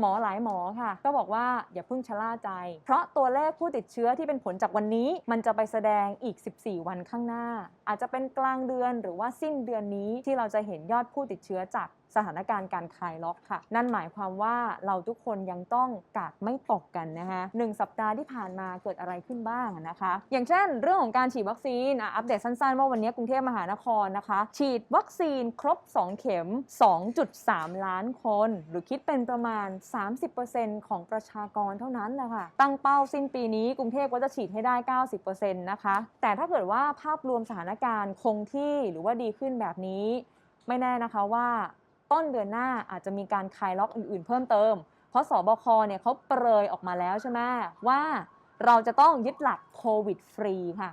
หมอหลายหมอค่ะ ก็บอกว่าอย่าเพิ่งชะล่าใจ เพราะตัวเลขผู้ติดเชื้อที่เป็นผลจากวันนี้ มันจะไปแสดงอีก 14 วันข้างหน้า อาจจะเป็นกลางเดือนหรือว่าสิ้นเดือนนี้ที่เราจะเห็นยอดผู้ติดเชื้อจาก สถานการณ์การคลายล็อกค่ะ นั่นหมายความว่าเราทุกคนยังต้องกาดไม่ตกกันนะคะหนึ่งสัปดาห์ที่ผ่านมาเกิดอะไรขึ้นบ้างนะคะ อย่างเช่น เรื่องของการฉีดวัคซีนอัปเดตสั้นๆ ว่าวันนี้กรุงเทพมหานครนะคะ ฉีดวัคซีนครบ 2 เข็ม 2.3 ล้านคน หรือคิดเป็นประมาณ 30%ของประชากรเท่านั้นแหละค่ะ ตั้งเป้าสิ้นปีนี้กรุงเทพก็จะฉีดให้ได้ 90%นะคะ แต่ถ้าเกิดว่าภาพรวมสถานการณ์คงที่หรือว่าดีขึ้นแบบนี้ไม่แน่นะคะว่า ต้นเดือนหน้าอาจจะมีการคลายล็อกอื่นๆ เพิ่มเติม เพราะสบคเนี่ยเขาเปรยออกมาแล้วใช่ไหมว่าเราจะต้องยึดหลักโควิดฟรีค่ะ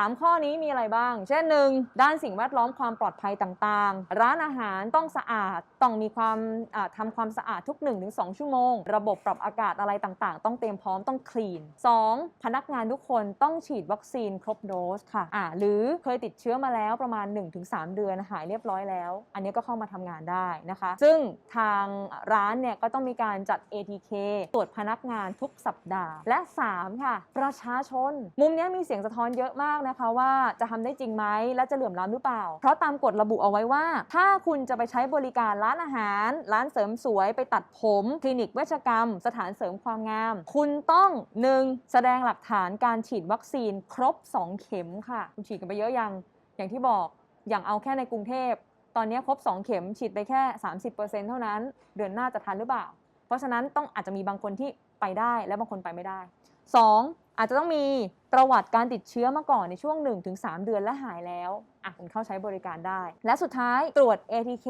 3 ข้อนี้มีอะไรบ้าง เช่นหนึ่งด้านสิ่งแวดล้อมความปลอดภัยต่างๆ ร้านอาหารต้องสะอาดต้องมีความอ่าทำความสะอาดทุก 1-2 ชั่วโมง ระบบปรับอากาศอะไรต่างๆ ต้องเตรียมพร้อมต้องคลีน 2. พนักงานทุกคนต้องฉีดวัคซีนครบโดสค่ะอ่าหรือเคยติดเชื้อมาแล้วประมาณ 1-3 เดือนหายเรียบร้อยแล้ว อันนี้ก็เข้ามาทำงานได้นะคะ ซึ่งทางร้านเนี่ยก็ต้องมีการจัด ATK ตรวจพนักงานทุกสัปดาห์ และ 3 ค่ะ ประชาชน มุมนี้มีเสียงสะท้อนเยอะมากนะคะว่าจะทำได้จริงไหมและจะเหลื่อมล้ำหรือเปล่า เพราะตามกฎระบุเอาไว้ว่า ถ้าคุณจะไปใช้บริการร้านอาหาร ร้านเสริมสวยไปตัดผม คลินิกเวชกรรม สถานเสริมความงาม คุณต้อง 1. แสดงหลักฐานการฉีดวัคซีนครบ 2 เข็มค่ะ คุณฉีดกันไปเยอะยัง อย่างที่บอกอย่างเอาแค่ในกรุงเทพ ตอนนี้ครบ 2 เข็มฉีดไปแค่ 30%เท่านั้น เดือนหน้าจะทันหรือเปล่า เพราะฉะนั้นต้องอาจจะมีบางคนที่ไปได้และบางคนไปไม่ได้ 2. อาจจะต้องมีประวัติการติดเชื้อมาก่อนในช่วง 1-3 เดือนและหายแล้วอะคุณเข้าใช้บริการได้ และสุดท้ายตรวจ ATK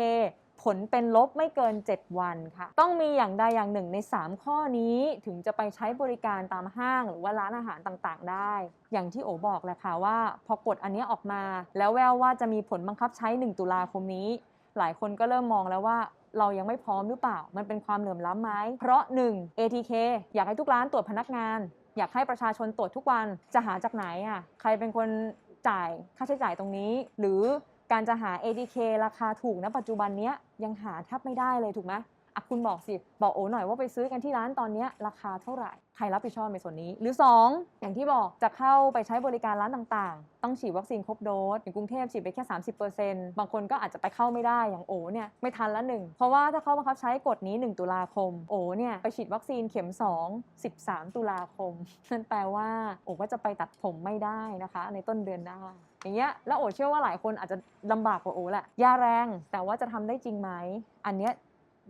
ผลเป็นลบไม่เกิน 7 วันค่ะ ต้องมีอย่างใดอย่างหนึ่งใน 3 ข้อนี้ถึงจะไปใช้บริการตามห้างหรือว่าร้านอาหารต่างๆ ได้ อย่างที่โอบอกแหละค่ะว่า พอกฎอันนี้ออกมา แล้วแววว่าจะมีผลบังคับใช้ 1 ตุลาคมนี้ หลายคนก็เริ่มมองแล้วว่าเรายังไม่พร้อมหรือเปล่า มันเป็นความเหลื่อมล้ำไหม เพราะ 1. ATK อยากให้ทุกร้านตรวจพนักงาน อยากให้ประชาชนตรวจทุกวันจะหาจากไหนอะใครเป็นคนจ่ายค่าใช้จ่ายตรงนี้ หรือการจะหา ADK ราคาถูกณปัจจุบันนี้ยังหาแทบไม่ได้เลยถูกไหม อะคุณบอกสิ บอกโอ้หน่อยว่าไปซื้อกันที่ร้านตอนนี้ราคาเท่าไหร่ ใครรับผิดชอบในส่วนนี้ หรือ 2 อย่างที่บอกจะเข้าไปใช้บริการร้านต่างๆ ต้องฉีดวัคซีนครบโดสอย่างกรุงเทพฉีดไปแค่ 30%บางคนก็อาจจะไปเข้าไม่ได้อย่างโอเนี่ยไม่ทันละหนึ่งเพราะว่าถ้าเขาบังคับใช้กฎนี้ 1 ตุลาคม โอเนี่ยไปฉีดวัคซีนเข็ม 2 13 ตุลาคมนั่นแปลว่าโอก็จะไปตัดผมไม่ได้นะคะ ในต้นเดือนหน้าอย่างเงี้ยแล้วโอเชื่อว่าหลายคนอาจจะลำบากกว่าโอแหละยาแรงแต่ว่าจะทำได้จริงไหมอันเนี้ย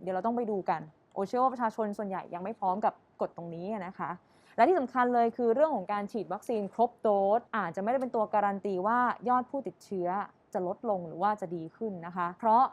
เดี๋ยวเราต้องไปดูกัน โอเชื่อว่าประชาชนส่วนใหญ่ยังไม่พร้อมกับกฎตรงนี้นะคะ และที่สำคัญเลยคือเรื่องของการฉีดวัคซีนครบโดสอาจจะไม่ได้เป็นตัวการันตีว่ายอดผู้ติดเชื้อจะลดลงหรือว่าจะดีขึ้นนะคะ เพราะ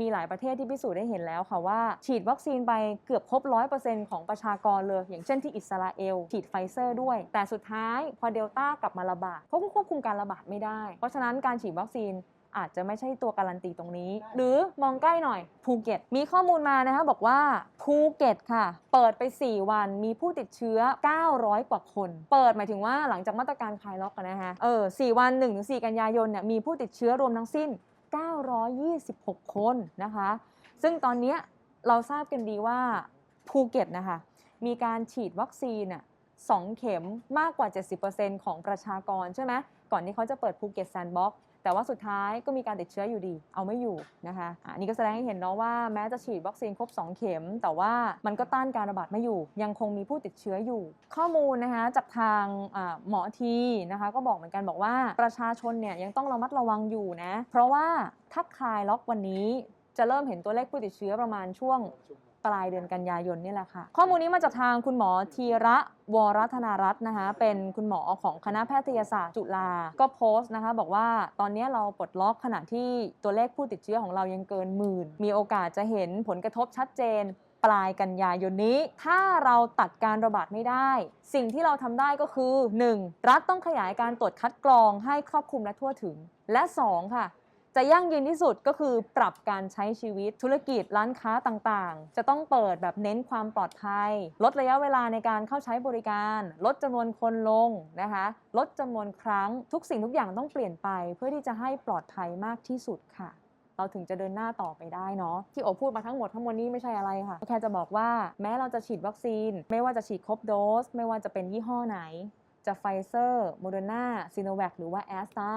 มีหลายประเทศที่พิสูจน์ได้เห็นแล้วค่ะว่า ฉีดวัคซีนไปเกือบครบ 100%ของประชากรเลย อย่างเช่นที่อิสราเอล ฉีดไฟเซอร์ด้วย แต่สุดท้ายพอเดลต้ากลับมาระบาดเขาควบคุมการระบาดไม่ได้ เพราะฉะนั้นการฉีดวัคซีน อาจจะไม่ใช่ตัวการันตีตรงนี้ หรือมองใกล้หน่อยภูเก็ต มีข้อมูลมานะคะบอกว่าภูเก็ตค่ะ เปิดไป 4 วันมีผู้ติดเชื้อ 900 กว่าคน เปิดหมายถึงว่าหลังจากมาตรการคลายล็อกกันนะคะเออ4วัน 1-4 กันยายนเนี่ยมีผู้ติดเชื้อรวมทั้งสิ้น 926 คนนะคะ ซึ่งตอนเนี้ยเราทราบกันดีว่าภูเก็ตนะคะมีการฉีดวัคซีนอะสองเข็มมากกว่า 70%ของประชากรใช่ไหมก่อนที่เขาจะเปิดภูเก็ตแซนด์บ็อกซ์ แต่ว่าสุดท้ายก็มีการติดเชื้ออยู่ดี เอาไม่อยู่นะคะอันนี้ก็แสดงให้เห็นเนาะว่าแม้จะฉีดวัคซีนครบ 2 เข็ม แต่ว่ามันก็ต้านการระบาดไม่อยู่ ยังคงมีผู้ติดเชื้ออยู่ ข้อมูลนะคะจากทางหมอทีนะคะก็บอกเหมือนกันบอกว่าประชาชนเนี่ยยังต้องระมัดระวังอยู่นะ เพราะว่าถ้าคลายล็อกวันนี้จะเริ่มเห็นตัวเลขผู้ติดเชื้อประมาณช่วง ปลายเดือนกันยายนนี่แหละค่ะ ข้อมูลนี้มาจากทางคุณหมอธีระวรธนารัตน์นะคะ เป็นคุณหมอของคณะแพทยศาสตร์จุฬาก็โพสต์นะคะ บอกว่าตอนนี้เราปลดล็อกขณะที่ตัวเลขผู้ติดเชื้อของเรายังเกินหมื่น มีโอกาสจะเห็นผลกระทบชัดเจนปลายกันยายนนี้ ถ้าเราตัดการระบาดไม่ได้ สิ่งที่เราทำได้ก็คือ 1. รัฐต้องขยายการตรวจคัดกรองให้ครอบคลุมและทั่วถึง และ 2 ค่ะ จะยั่งยืนที่สุดก็คือปรับการใช้ชีวิตธุรกิจร้านค้าต่างๆ จะต้องเปิดแบบเน้นความปลอดภัย ลดระยะเวลาในการเข้าใช้บริการ ลดจำนวนคนลงนะคะลดจำนวนครั้งทุกสิ่งทุกอย่างต้องเปลี่ยนไป เพื่อที่จะให้ปลอดภัยมากที่สุดค่ะ เราถึงจะเดินหน้าต่อไปได้เนาะที่โอพูดมาทั้งหมดทั้งมวลนี้ไม่ใช่อะไรค่ะแค่จะบอกว่าแม้เราจะฉีดวัคซีน ไม่ว่าจะฉีดครบโดส ไม่ว่าจะเป็นยี่ห้อไหน จะไฟเซอร์โมเดอร์นาซีโนแวคหรือว่าแอสตรา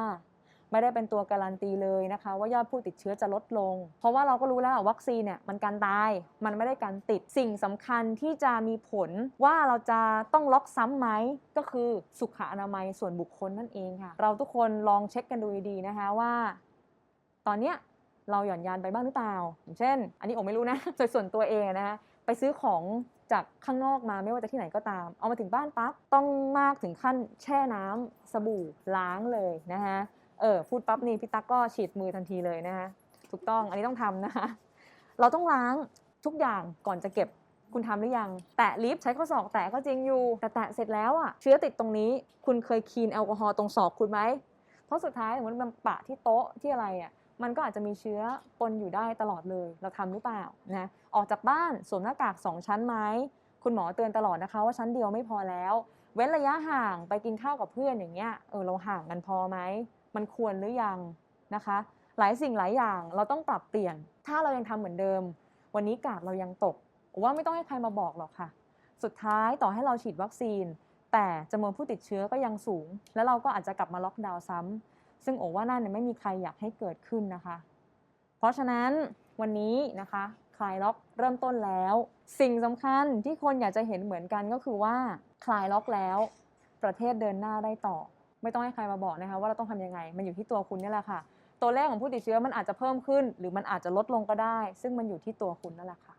ไม่ได้เป็นตัวการันตีเลยนะคะ ว่ายอดผู้ติดเชื้อจะลดลง เพราะว่าเราก็รู้แล้วว่าวัคซีนเนี่ยมันการตายมันไม่ได้การติดสิ่งสำคัญที่จะมีผลว่าเราจะต้องล็อกซ้ำไหมก็คือสุขอนามัยส่วนบุคคลนั่นเองค่ะ เราทุกคนลองเช็คกันดูดีๆนะคะว่า ตอนเนี้ยเราหย่อนยานไปบ้างหรือเปล่าอย่างเช่น อันนี้ผมไม่รู้นะโดยส่วนตัวเองนะคะไปซื้อของจากข้างนอกมาไม่ว่าจะที่ไหนก็ตาม เอามาถึงบ้านปั๊บต้องมากถึงขั้นแช่น้ำสบู่ล้างเลยนะคะ เออพูดปั๊บนี่พี่ตั๊กก็ฉีดมือทันทีเลยนะคะถูกต้องอันนี้ต้องทำนะคะ เราต้องล้างทุกอย่างก่อนจะเก็บคุณทำหรือยัง แตะลิฟต์ใช้ข้อศอกแตะก็จริงอยู่ แต่แตะเสร็จแล้วอะเชื้อติดตรงนี้ คุณเคยคีนแอลกอฮอล์ตรงศอกคุณไหมเพราะสุดท้ายสมมติมันปะที่โต๊ะที่อะไรอะมันก็อาจจะมีเชื้อปนอยู่ได้ตลอดเลย เราทำหรือเปล่านะออกจากบ้านสวมหน้ากาก 2 ชั้นไหมคุณหมอเตือนตลอดนะคะ ว่าชั้นเดียวไม่พอแล้ว เว้นระยะห่างไปกินข้าวกับเพื่อนอย่างเงี้ยเออเราห่างกันพอไหม มันควรหรือยังนะคะ หลายสิ่งหลายอย่างเราต้องปรับเปลี่ยน ถ้าเรายังทำเหมือนเดิม วันนี้กาดเรายังตก ว่าไม่ต้องให้ใครมาบอกหรอกค่ะ สุดท้ายต่อให้เราฉีดวัคซีน แต่จำนวนผู้ติดเชื้อก็ยังสูง แล้วเราก็อาจจะกลับมาล็อกดาวน์ซ้ำซึ่งโอว่านั่นเนี่ยไม่มีใครอยากให้เกิดขึ้นนะคะ เพราะฉะนั้นวันนี้นะคะคลายล็อกเริ่มต้นแล้ว สิ่งสำคัญที่คนอยากจะเห็นเหมือนกันก็คือว่าคลายล็อกแล้ว ประเทศเดินหน้าได้ต่อ ไม่ต้องให้ใครมาบอกนะคะว่าเราต้องทำยังไง มันอยู่ที่ตัวคุณนี่แหละค่ะ ตัวเลขของผู้ติดเชื้อมันอาจจะเพิ่มขึ้น หรือมันอาจจะลดลงก็ได้ ซึ่งมันอยู่ที่ตัวคุณนั่นแหละค่ะ